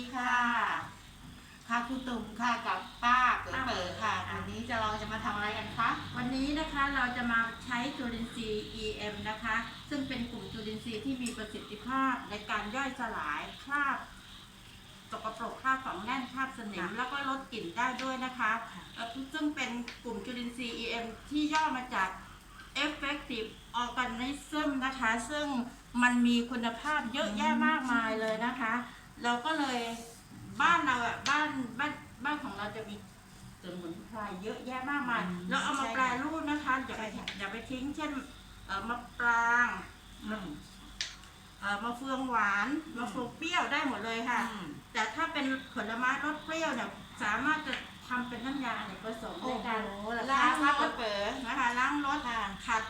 ดีค่ะ ค่ะครูตุ่มค่ะกับป้าเก๋เป๋อค่ะ วันนี้จะเราจะมาทำอะไรกันคะ วันนี้นะคะเราจะมาใช้จุลินทรีย์ EM นะคะ ซึ่งเป็นกลุ่มจุลินทรีย์ที่มีประสิทธิภาพในการย่อยสลายคราบสกปรกคราบฝังแน่นคราบสนิมแล้วก็ลดกลิ่นได้ด้วยนะคะเอ่อซึ่งเป็นกลุ่มจุลินทรีย์ EM ที่ย่อมาจาก Effective Organism นะคะ ซึ่งมันมีคุณภาพเยอะแยะมากมายเลยนะคะ เราก็เลยบ้านเราอะบ้านบ้านบ้านของเราจะมีสมุนไพรเยอะแยะมากมายอืมแล้วเอามาใช่แปรค่ะรูปนะคะอย่าไปใช่ค่ะ อย่าไปทิ้ง เช่นเอ่อมะปรางอืม เอ่อมะเฟืองหวานมะเฟืองเปรี้ยวได้หมดเลยค่ะ อืม แต่ถ้าเป็นผลไม้รสเปรี้ยวเนี่ยสามารถจะทำเป็นน้ำยาอเนกประสงค์โอ้ในโหการล้าล้างงค่ะรเก๋ถเป๋อนะคะล้างรถค่ะขัด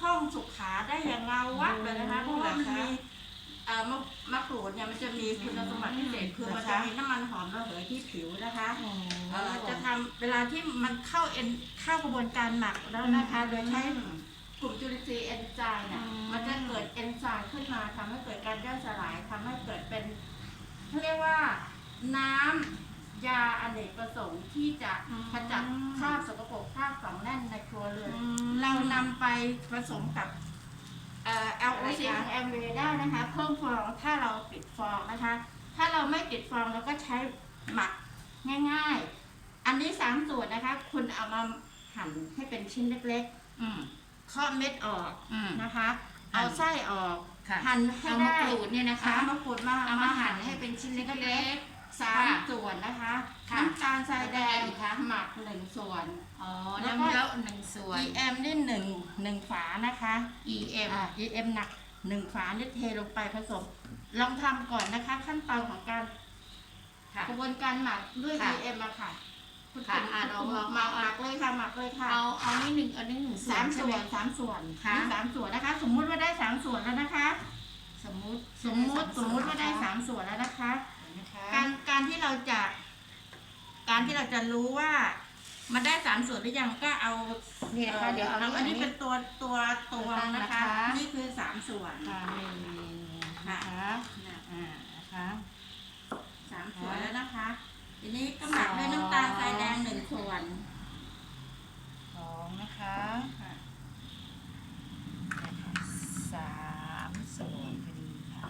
ห้องสุขาได้อย่างเงาวัดเลยนะคะเพโอ้ราะว่ามันเหรอคะมี เอ่อมะมะกรูดเนี่ยมันจะมีคุณสมบัติพิเศษคือมันเหรอจะคะมีน้ำมันหอมระเหยที่ผิวนะคะโอ้เอ่อจะทำเวลาที่มันเข้าเอ็นเข้ากระบวนการหมักแล้วนะคะ โดยใช้กลุ่มจุลินทรีย์เอนไซม์เนี่ยมันจะเกิดเอนไซม์ขึ้นมาทำให้เกิดการย่อยสลายทำให้เกิดเป็นเขาเรียกว่าน้ำยาอเนกประสงค์ที่จะขจัดคราบสกปรกคราบฝังแน่นในครัวเรือน เรานำไปผสมกับ เอ่อ LOC ของแอมเวได้นะคะ เพิ่มฟองถ้าเราปิดฟองนะคะ ถ้าเราไม่ปิดฟองเราก็ใช้หมักง่าย ๆ อันนี้สามส่วนนะคะ คุณเอามาหั่นให้เป็นชิ้นเล็กอืมๆเคาะเม็ดออกอืม นะคะหั่เอานไส้ออกค่ะหั่นให้เอามะได้กรูดเนี่ยนะคะ เอามะกรูดมาเอามาหั่นให้เป็นชิ้นเล็กๆ สามค่ะส่วนนะคะค่ะ น้ำตาลทรายแดงแล้วก็อะไรอีกคะหมักหนึ่งส่วนๆอ๋อ แล้วน้ำก็เยอะหนึ่งส่วน EM นี่หนึ่งหนึ่งฝานะคะ EM อ่า EM หนักหนึ่งฝานี่เทลงไปผสม ลองทำก่อนนะคะ ขั้นตอนของการค่ะ กระบวนการหมักด้วย ค่ะ EM อะค่ะคุณค่ะคุณอะลองลองหมักหมักเลยค่ะหมักเลยค่ะเอาเอานี่หนึ่งเอานี่หนึ่งสามใช่ส่ไหวนสามส่วนค่ะนี่สามส่วนนะคะ สมมุติว่าได้สามส่วนแล้วนะคะ สมมุติสมมุติสมมุติว่าได้สามส่วนแล้วนะคะนะคะ การการที่เราจะ การที่เราจะรู้ว่า มันได้สามส่วนหรือยังก็เอานี่นะคะเดี๋ยวเอาอันนี้เป็นตัวตัวตวงนะนะคะคะ นี่คือสามส่วนค่ะหนึ่งนะคะอ่านะคะสามส่วนแล้วนะคะ ทีนี้ก็หมักด้วยน้ำตาลทรายแดงหนึ่งส่วนสองนะคะ ค่ะ สามส่วนพอดีค่ะ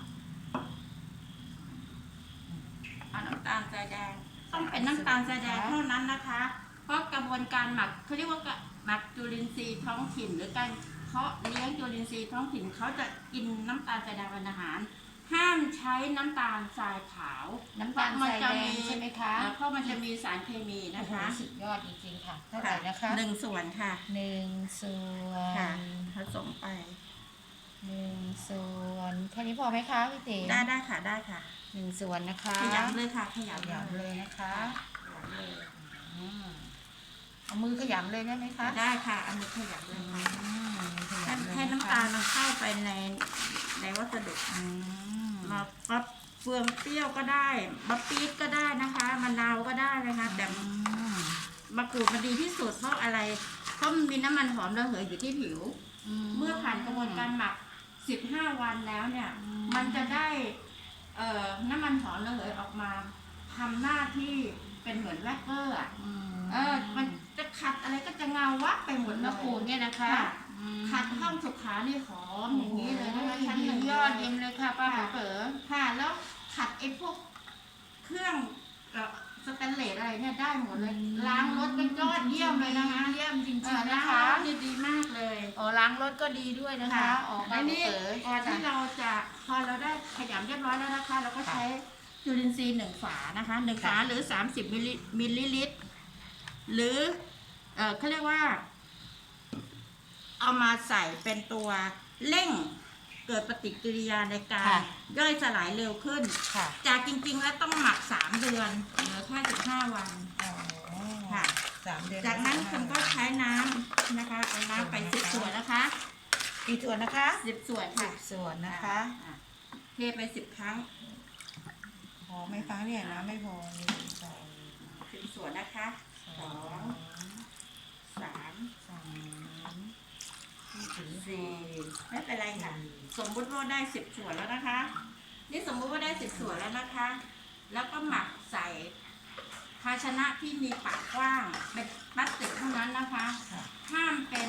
เอาน้ำตาลทรายแดง ต้องเป็นน้ำตาลทรายแดงเท่านั้นนะคะ เพราะกระบวนการหมักเขาเรียกว่าหมักจุลินทรีย์ท้องถิ่น หรือการเพาะเลี้ยงจุลินทรีย์ท้องถิ่นเขาจะกินน้ำตาลทรายแดงเป็นอาหาร ห้ามใช้น้ำตาลทรายขาวน้ำตาลทรายแดงใช่ไหมคะอ่าเพราะมันจะมีสารเคมีโอ้นะโหคะสุดยอดจริงๆค่ะเท่าไหร่นะคะหนึ่งส่วนค่ะหนึ่งส่วค่ะนผสมไปหนึ่งส่วน แค่นี้พอไหมคะพี่ติ๋มได้ได้ค่ะได้ค่ะหนึ่งส่วนนะคะขยำเลยค่ะขยำขยำเลยนะคะขยำเลยอืมเอามือขยำเลยได้ไหมคะได้ค่ะอันนี้ขยำเลอืยมค่ะขให้ยำเลยให้ะคะน้ำตาลมันเข้าไปในในวัสดุอืมมาปั๊บเฟืองเปรี้ยวก็ได้มะปี๊ดก็ได้นะคะมะนาวก็ได้นะคะแต่อืมมะกรูดมันดีที่สุดเพราะอะไรเพราะมันมีน้ำมันหอมระเหยอยู่ที่ผิวเมื่อผ่านกระบวนการหมัก 15วันแล้วเนี่ย มันจะได้เอ่อน้ำมันหอมระเหยออกมาทำหน้าที่เป็นเหมือนแลกเกอร์อะอืมเออมันจะขัดอะไรก็จะเงาวับไปหมดเลมะย กรูดเนี่ยนะคะค่ะอืมขัดห้องสุขานี่หอมอย่างนี้เลยนะคะชั้นหนึ่งยอดเยี่ยมเลยค่ะป้าค่ะเป๋อค่ะแล้วขัดไอ้พวกเครื่องเอ่อ สแตนเลสอะไรเนี่ยได้หมดเลย ล้างรถเป็นยอดเยี่ยมเลยนะคะเยี่ยมจริงเออๆล้านะงคะรถนี่ดีมากเลยอ๋อล้างรถก็ดีด้วยนะคะอ๋อป้าแล้วนี่เป๋อก่อนที่เราจะพอเราได้ขยำเรียบร้อยแล้วนะคะ เราก็ใช้จุลินทรีย์หนึ่งฝานะคะหนึ่งฝาหรือ 30มิลลิมิลลิลิตร หรือเออเขาเรียกว่า เอามาใส่เป็นตัวเร่ง เกิดปฏิกิริยาในการค่ะย่อยสลายเร็วขึ้น ค่ะ จากจริงๆแล้วต้องหมัก 3 เดือนเหลือแค่15 วันอ๋อค่ะ สามเดือนจากนั้นคุณก็ใช้น้ำนะคะเอาน้ำไปสิบส่วนนะคะกี่ส่วนนะคะสิบส่วนสิค่ะบส่วนนะคะอะเทไปสิบครั้งพอไหม่ฟังเนี่ยนะไม่พอหนึ่งสองสิบส่วนนะคะสองสามสาม สี่สี่ไม่เป็นไรค่ะ สมมุติว่าได้สิบส่วนแล้วนะคะ นี่สมมุติว่าได้สิบส่วนแล้วนะคะ แล้วก็หมักใส่ภาชนะที่มีปากกว้างเป็นพลาสติกเท่านั้นนะคะค่ะห้ามเป็น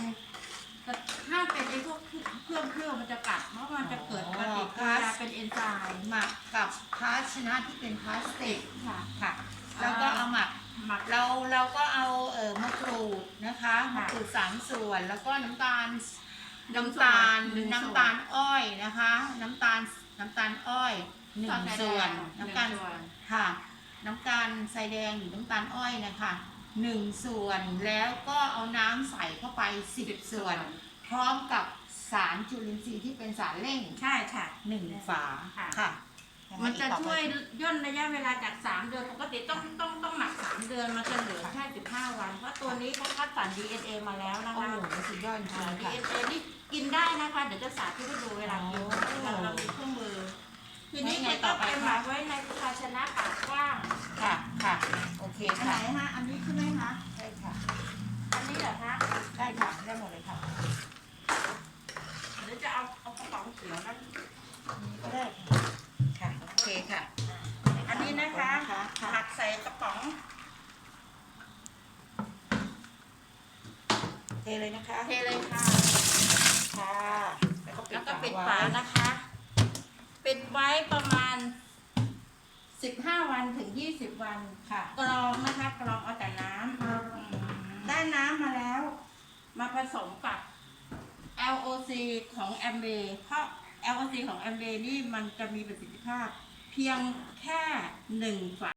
ห้ามเป็นไอ้พวกเครื่องเครื่องมันจะกัดเพราะมันจะเกิดปฏิกิริยาเป็นเอนไซม์หมักกับภาชนะที่เป็นพลาสติกค่ะค่ะ แล้วก็เอาหมักหมักเราเราก็เอาเออมะกรูดนะคะมะค่ะกรูดสามส่วนแล้วก็น้ำตาลห นึ่งน้ำตาลส่วนหนึ่งส่วนน้ำตาลอ้อยนะคะ น้ำตาลน้ำตาลอ้อยหนึ่งส่วนน้ำตาลหงส่วนค่ะ น้ำตาลทรายแดงหรือน้ำตาลอ้อยนะคะหนึ่งส่วนแล้วก็เอาน้ำใส่เข้าไปสิบส่วน พร้อมกับสารจุลินทรีย์ที่เป็นสารเร่งใช่ค่ะหนึ่งฝาค่ะ ค่ะมันจะช่วยย่นระยะเวลาจาก 3 เดือนปกติต้องต้องต้องหมัก 3 เดือนมันจะเหลือแค่15 วัน เพราะตัวนี้เขาคัดสาร DNA มาแล้วนะโอ้คะ โหสุดยอดจริงอ่าๆค่ะ DNA นี่กินได้นะคะ เดี๋ยวจะสาธิตให้ดูเวลากิน อ๋อ เราเรามีเครื่องมือ ทีนี้ แล้วไง มัน ต่ ก็ อไป ไป คะ หมักไว้ในภาชนะปากกว้าง ค่ะค่ะโอเค อันไหน ค่ะ ฮะ อันนี้ใช่ไหมคะ ใช่ค่ะ อันนี้เหรอคะ ได้ค่ะได้หมดเลยค่ะ หรือจะเอาเอากระป๋องเขียวนั้น ก็ได้ค่ะโอเคค่ะ อันนี้นะคะ ค่ะ หมักใส่กระป๋อง เทเลยนะคะเทเลยค่ะ ค่ะแล้วก็ปิดไว้ฝานะคะ ปิดไว้ประมาณ 15 วันถึง 20 วัน ค่ะ กรองนะคะ กรองเอาแต่น้ำได้น้ำมาแล้ว มาผสมกับ LOC ของ a m b a เพราะ LOC ของ a m b a นี่มันจะมีประสิทธิภาพ เพียงแค่หนึ่งฝา